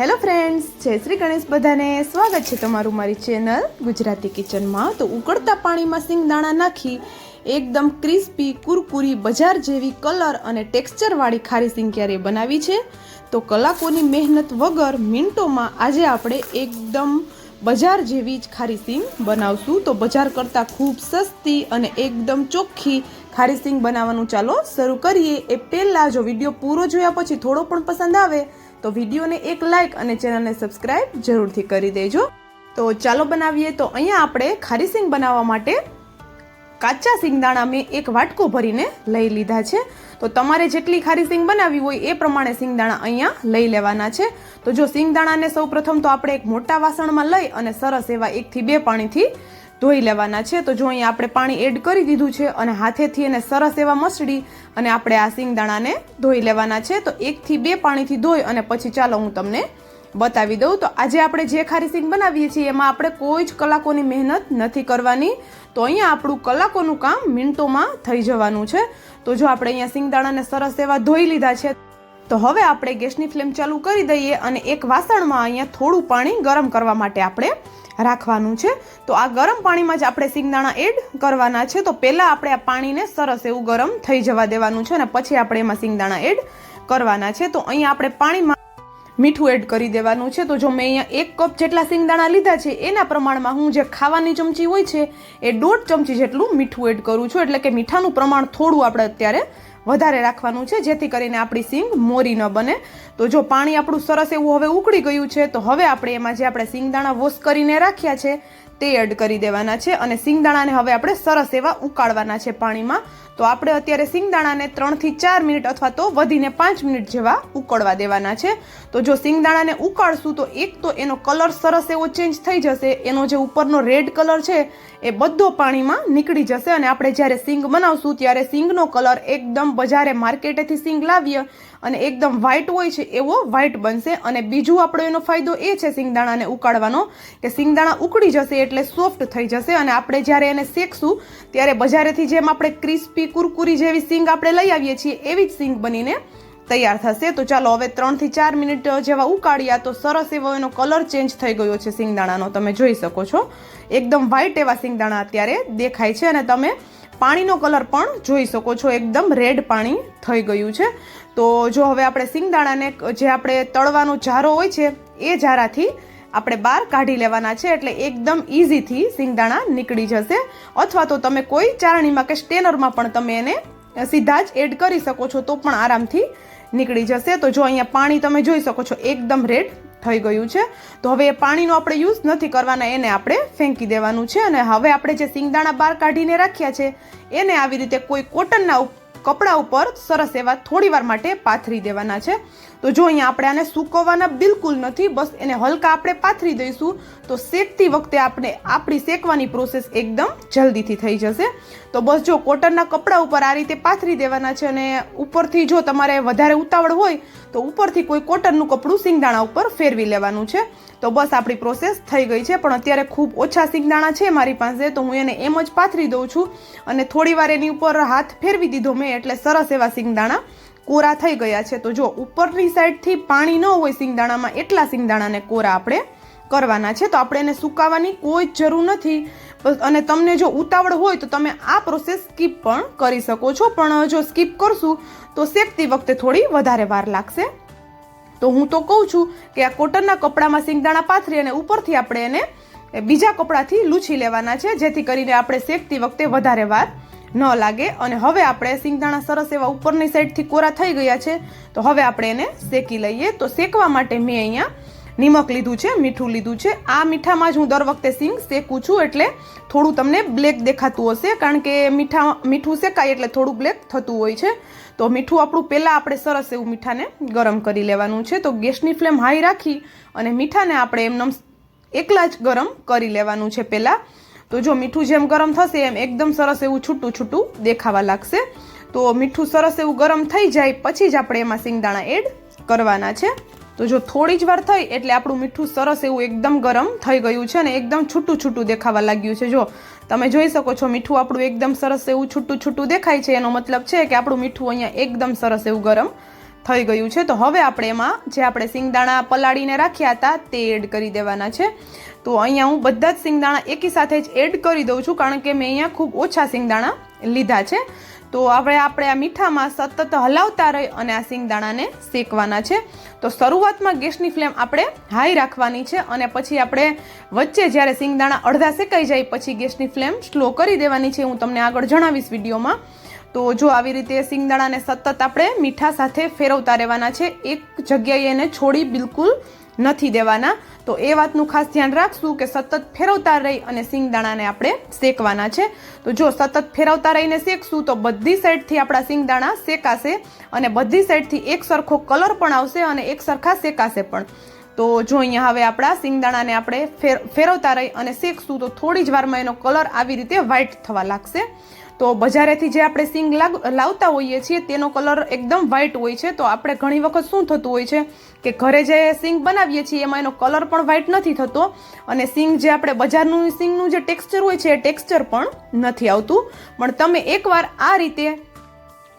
Hello friends જય શ્રી ગણેશ બધાને. સ્વાગત છે તમારું મારી ચેનલ ગુજરાતી કિચનમાં તો ઉકળતા પાણીમાં સિંગદાણા નાખી, એકદમ ક્રિસ્પી કુરકુરી, બજાર જેવી કલર અને ટેક્સચરવાળી ખારી સિંગ ક્યારેય બનાવી છે? તો કલાકોની મહેનત વગર મિનિટોમાં આજે આપણે એકદમ બજાર જેવી જ ખારી સિંગ બનાવશું. તો બજાર કરતાં ખૂબ સસ્તી અને એકદમ ચોખ્ખી ખારી સિંગ બનાવવાનું ચાલો શરૂ કરીએ. એ પહેલાં જો વીડિયો પૂરો જોયા પછી થોડો પણ પસંદ આવે તો વિડીયોને એક લાઇક અને ચેનલને સબસ્ક્રાઇબ જરૂરથી કરી દેજો. તો ચાલો બનાવીએ, તો અહીંયા આપણે ખારી સિંગ બનાવવા માટે કાચા સિંગદાણા મેં એક વાટકો ભરીને લઈ લીધા છે. તો તમારે જેટલી ખારી સિંગ બનાવવી હોય એ પ્રમાણે સિંગદાણા અહીંયા લઈ લેવાના છે. તો જો સિંગદાણાને સૌ પ્રથમ તો આપણે એક મોટા વાસણમાં લઈ અને સરસ એવા એકથી બે પાણીથી ધોઈ લેવાના છે. તો જો અહીંયા આપણે પાણી એડ કરી દીધું છે અને હાથેથી એને સરસ એવા મસળી અને આપણે આ સિંગદાણાને ધોઈ લેવાના છે. તો એકથી બે પાણીથી ધોઈ અને પછી ચાલો હું તમને બતાવી દઉં. તો આજે આપણે જે ખારી સિંગ બનાવીએ છીએ એમાં આપણે કોઈ જ કલાકોની મહેનત નથી કરવાની. તો અહીંયા આપણું કલાકોનું કામ મિનિટોમાં થઈ જવાનું છે. તો જો આપણે અહીંયા સિંગદાણાને સરસ એવા ધોઈ લીધા છે. તો હવે આપણે ગેસની ફ્લેમ ચાલુ કરી દઈએ અને એક વાસણમાં અહીંયા થોડું પાણી ગરમ કરવા માટે આપણે રાખવાનું છે. તો આ ગરમ પાણીમાં જ આપણે સિંગદાણા એડ કરવાના છે. તો પહેલાં આપણે આ પાણીને સરસ એવું ગરમ થઈ જવા દેવાનું છે અને પછી આપણે એમાં સિંગદાણા એડ કરવાના છે. તો અહીંયા આપણે પાણીમાં મીઠું એડ કરી દેવાનું છે. તો જો મેં અહીંયા એક કપ જેટલા સિંગદાણા લીધા છે, એના પ્રમાણમાં હું જે ખાવાની ચમચી હોય છે, એ દોઢ ચમચી જેટલું મીઠું એડ કરું છું. એટલે કે મીઠાનું પ્રમાણ થોડું આપણે અત્યારે વધારે રાખવાનું છે, જેથી કરીને આપણી સિંગ મોરી ન બને. તો જો પાણી આપણું સરસ એવું હવે ઉકળી ગયું છે, તો હવે આપણે એમાં જે આપણે સિંગદાણા વોશ કરીને રાખ્યા છે તે એડ કરી દેવાના છે અને સિંગદાણાને હવે આપણે સરસ એવા ઉકાળવાના છે પાણીમાં. તો આપણે અત્યારે સિંગદાણાને ત્રણથી ચાર મિનિટ અથવા તો વધીને પાંચ મિનિટ જેવા ઉકળવા દેવાના છે. તો જો સિંગદાણાને ઉકાળશું તો એક તો એનો કલર સરસ એવો ચેન્જ થઈ જશે. એનો જે ઉપરનો રેડ કલર છે એ બધો પાણીમાં નીકળી જશે અને આપણે જ્યારે સિંગ બનાવશું ત્યારે સિંગનો કલર એકદમ બજારે માર્કેટેથી સિંગ લાવીએ અને એકદમ વ્હાઈટ હોય છે, એવો વ્હાઈટ બનશે. અને બીજું આપણો એનો ફાયદો એ છે સિંગદાણાને ઉકાળવાનો કે સિંગદાણા ઉકળી જશે એટલે સોફ્ટ થઈ જશે. અને આપણે જ્યારે એને શેકશું, ત્યારે બજારેથી જેમ આપણે ક્રિસ્પી કુરકુરી જેવી સિંગ આપણે લઈ આવીએ છીએ, એવી જ સિંગ બનીને તૈયાર થશે. તો ચાલો હવે ત્રણથી ચાર મિનિટ જેવા ઉકાળ્યા તો સરસ એવો એનો કલર ચેન્જ થઈ ગયો છે સિંગદાણાનો. તમે જોઈ શકો છો. એકદમ વ્હાઈટ એવા સિંગદાણા અત્યારે દેખાય છે. અને તમે પાણીનો કલર પણ જોઈ શકો છો. એકદમ રેડ પાણી થઈ ગયું છે. તો જો હવે આપણે સિંગદાણાને જે આપણે તળવાનો જારો હોય છે, એ જારાથી આપણે બહાર કાઢી લેવાના છે એટલે એકદમ ઇઝીથી સિંગદાણા નીકળી જશે. અથવા તો તમે કોઈ ચારણીમાં કે સ્ટેનરમાં પણ તમે એને સીધા જ એડ કરી શકો છો તો પણ આરામથી નીકળી જશે. તો જો અહીંયા પાણી તમે જોઈ શકો છો, એકદમ રેડ થઈ ગયું છે. તો હવે એ પાણીનો આપણે યુઝ નથી કરવાના, એને આપણે ફેંકી દેવાનું છે અને હવે આપણે જે સિંગદાણા બહાર કાઢીને રાખ્યા છે, એને આવી રીતે કોઈ કોટનના કપડા ઉપર સરસ એવા થોડી વાર માટે પાથરી દેવાના છે. તો જો અહીંયા આપણે આને સૂકવવાના બિલકુલ નથી, બસ એને હલકા આપણે પાથરી દઈશું, તો શેકતી વખતે આપણે આપણી શેકવાની પ્રોસેસ એકદમ જલ્દીથી થઈ જશે. તો બસ જો કોટનના કપડા ઉપર આ રીતે પાથરી દેવાના છે અને ઉપરથી જો તમારે વધારે ઉતાવળ હોય, તો ઉપરથી કોઈ કોટનનું કપડું સિંગદાણા ઉપર ફેરવી લેવાનું છે. તો બસ આપણી પ્રોસેસ થઈ ગઈ છે, પણ અત્યારે ખૂબ ઓછા સિંગદાણા છે મારી પાસે, તો હું એને એમ જ પાથરી દઉં છું. અને થોડી વાર એની ઉપર હાથ ફેરવી દીધો મેં, એટલે સરસ એવા સિંગદાણા કોરા થઈ ગયા છે. તો જો, ઉપરની સાઈડથી પાણી ન હોય સિંગદાણામાં, એટલા સિંગદાણાને કોરા આપણે કરવાના છે. તો આપણે એને સુકાવવાની કોઈ જ જરૂર નથી. અને તમને જો ઉતાવળ હોય તો તમે આ પ્રોસેસ સ્કીપ પણ કરી શકો છો. પણ જો સ્કીપ કરશું, તો શેકતી વખતે થોડી વધારે વાર લાગશે. તો હું તો કહું છું કે આ કોટનના કપડામાં સિંગદાણા પાથરી અને ઉપરથી આપણે એને બીજા કપડાથી લૂછી લેવાના છે. જેથી કરીને આપણે શેકતી વખતે વધારે વાર ન લાગે અને હવે આપણે સિંગદાણા સરસ એવા ઉપરની સાઈડથી કોરા થઈ ગયા છે, તો હવે આપણે એને શેકી લઈએ. તો શેકવા માટે મેં અહીંયા નિમક લીધું છે, મીઠું લીધું છે. આ મીઠામાં જ હું દર વખતે સિંગ શેકું છું એટલે થોડું તમને બ્લેક દેખાતું હશે, કારણ કે મીઠા મીઠું શેકાય એટલે થોડું બ્લેક થતું હોય છે. તો મીઠું આપણું પહેલાં આપણે સરસ એવું મીઠાને ગરમ કરી લેવાનું છે. તો ગેસની ફ્લેમ હાઈ રાખી અને મીઠાને આપણે એમનેમ એકલા જ ગરમ કરી લેવાનું છે પહેલાં. તો જો મીઠું જેમ ગરમ થશે એમ એકદમ સરસ એવું છૂટું છૂટું દેખાવા લાગશે. તો મીઠું સરસ એવું ગરમ થઈ જાય પછી જ આપણે એમાં સિંગદાણા એડ કરવાના છે. તો જો થોડી જ વાર થઈ એટલે આપણું મીઠું સરસ એવું એકદમ ગરમ થઈ ગયું છે અને એકદમ છૂટું છૂટું દેખાવા લાગ્યું છે. જો તમે જોઈ શકો છો મીઠું આપણું એકદમ સરસ એવું છૂટું છૂટું દેખાય છે. એનો મતલબ છે કે આપણું મીઠું અહીંયા એકદમ સરસ એવું ગરમ થઈ ગયું છે. તો હવે આપણે એમાં જે આપણે સિંગદાણા પલાળીને રાખ્યા હતા તે એડ કરી દેવાના છે. તો અહીંયા હું બધા જ સિંગદાણા એકી સાથે જ એડ કરી દઉં છું કારણ કે મેં અહીંયા ખૂબ ઓછા સિંગદાણા લીધા છે. તો હવે આપણે આ મીઠામાં સતત હલાવતા રહી અને આ સિંગદાણાને શેકવાના છે. તો શરૂઆતમાં ગેસની ફ્લેમ આપણે હાઈ રાખવાની છે અને પછી આપણે વચ્ચે જ્યારે સિંગદાણા અડધા શેકાઈ જાય પછી ગેસની ફ્લેમ સ્લો કરી દેવાની છે. હું તમને આગળ જણાવીશ વિડીયોમાં. તો જો આવી રીતે સિંગદાણાને સતત આપણે મીઠા સાથે ફેરવતા રહેવાના છે, એક જગ્યાએ એને છોડી બિલકુલ નથી દેવાના. તો એ વાતનું ખાસ ધ્યાન રાખશું કે સતત ફેરવતા રહી અને સિંગદાણાને આપણે શેકવાના છે. તો જો સતત ફેરવતા રહીને શેકશું તો બધી સાઈડથી આપણા સિંગદાણા શેકાશે અને બધી સાઈડથી એક સરખો કલર પણ આવશે અને એક સરખા શેકાશે પણ. તો જો અહીંયા હવે આપણા સિંગદાણાને આપણે ફેર, ફેરવતા રહી અને શેકશું, તો થોડી જ વારમાં એનો કલર આવી રીતે વ્હાઈટ થવા લાગશે. તો બજારેથી જે આપણે સિંગ લાવતા હોઈએ છીએ, તેનો કલર એકદમ વ્હાઈટ હોય છે. તો આપણે ઘણી વખત શું થતું હોય છે કે ઘરે જે સિંગ બનાવીએ છીએ, એમાં એનો કલર પણ વ્હાઈટ નથી થતો અને સિંગ જે આપણે બજારનું, સિંગનું જે ટેક્સચર હોય છે, એ ટેક્સચર પણ નથી આવતું. પણ તમે એકવાર આ રીતે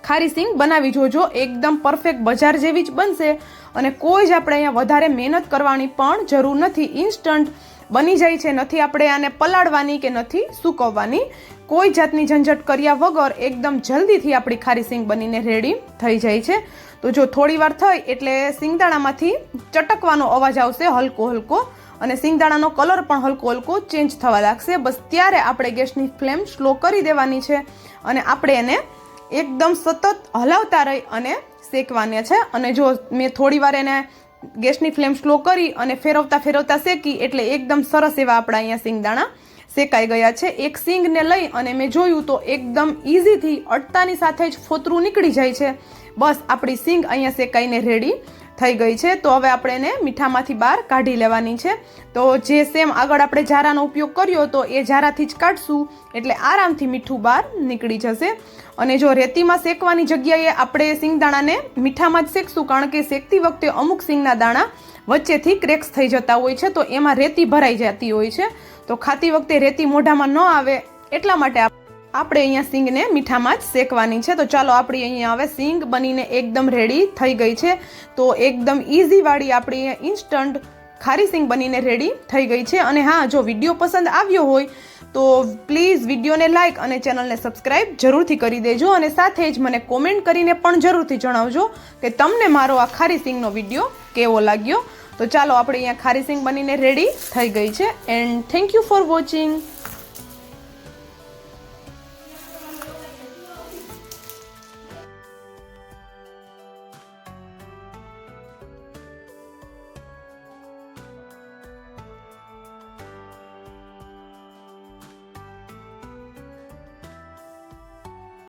ખારી સિંગ બનાવી જોજો. એકદમ પરફેક્ટ બજાર જેવી જ બનશે અને કોઈ જ આપણે અહીંયા વધારે મહેનત કરવાની પણ જરૂર નથી. ઇન્સ્ટન્ટ બની જાય છે. નથી આપણે આને પલાળવાની કે નથી સૂકવવાની. કોઈ જાતની ઝંઝટ કર્યા વગર એકદમ જલ્દીથી આપણી ખારી સિંગ બનીને રેડી થઈ જાય છે. તો જો થોડી વાર થઈ એટલે સિંગદાણામાંથી ચટકવાનો અવાજ આવશે હલકો હલકો અને સિંગદાણાનો કલર પણ હલકો હલકો ચેન્જ થવા લાગશે. બસ ત્યારે આપણે ગેસની ફ્લેમ સ્લો કરી દેવાની છે અને આપણે એને એકદમ સતત હલાવતા રહી અને શેકવાને છે. અને જો મેં થોડી વાર એને ગેસની ફ્લેમ સ્લો કરી અને ફેરવતા ફેરવતા શેકી, એટલે એકદમ સરસ એવા આપણા અહીંયા સિંગદાણા શેકાઈ ગયા છે. એક સિંગને લઈ અને મેં જોયું તો એકદમ ઇઝીથી અડતાની સાથે જ ફોતરું નીકળી જાય છે. બસ આપણી સિંગ અહીંયા શેકાઈને રેડી થઈ ગઈ છે. તો હવે આપણે એને મીઠામાંથી બહાર કાઢી લેવાની છે. તો જે સેમ આગળ આપણે જારાનો ઉપયોગ કર્યો તો એ જારાથી જ કાઢશું. એટલે આરામથી મીઠું બહાર નીકળી જશે. અને જો રેતીમાં શેકવાની જગ્યાએ આપણે સિંગદાણાને મીઠામાં જ શેકશું, કારણ કે શેકતી વખતે અમુક સિંગના દાણા વચ્ચેથી ક્રેક્સ થઈ જતા હોય છે. તો એમાં રેતી ભરાઈ જતી હોય છે. તો ખાતી વખતે રેતી મોઢામાં ન આવે એટલા માટે આપણે અહીંયા સિંગને મીઠામાં જ શેકવાની છે. તો ચાલો આપણી અહીંયા હવે સિંગ બનીને એકદમ રેડી થઈ ગઈ છે. તો એકદમ ઇઝીવાળી આપણી ઇન્સ્ટન્ટ ખારી સિંગ બનીને રેડી થઈ ગઈ છે. અને હા, જો વીડિયો પસંદ આવ્યો હોય, તો પ્લીઝ વિડીયોને લાઇક અને ચેનલને સબસ્ક્રાઇબ જરૂરથી કરી દેજો. અને સાથે જ મને કોમેન્ટ કરીને પણ જરૂરથી જણાવજો કે તમને મારો આ ખારી સિંગનો વીડિયો કેવો લાગ્યો. તો ચાલો આપણે અહીંયા ખારી સિંગ બનીને રેડી થઈ ગઈ છે. And thank you for watching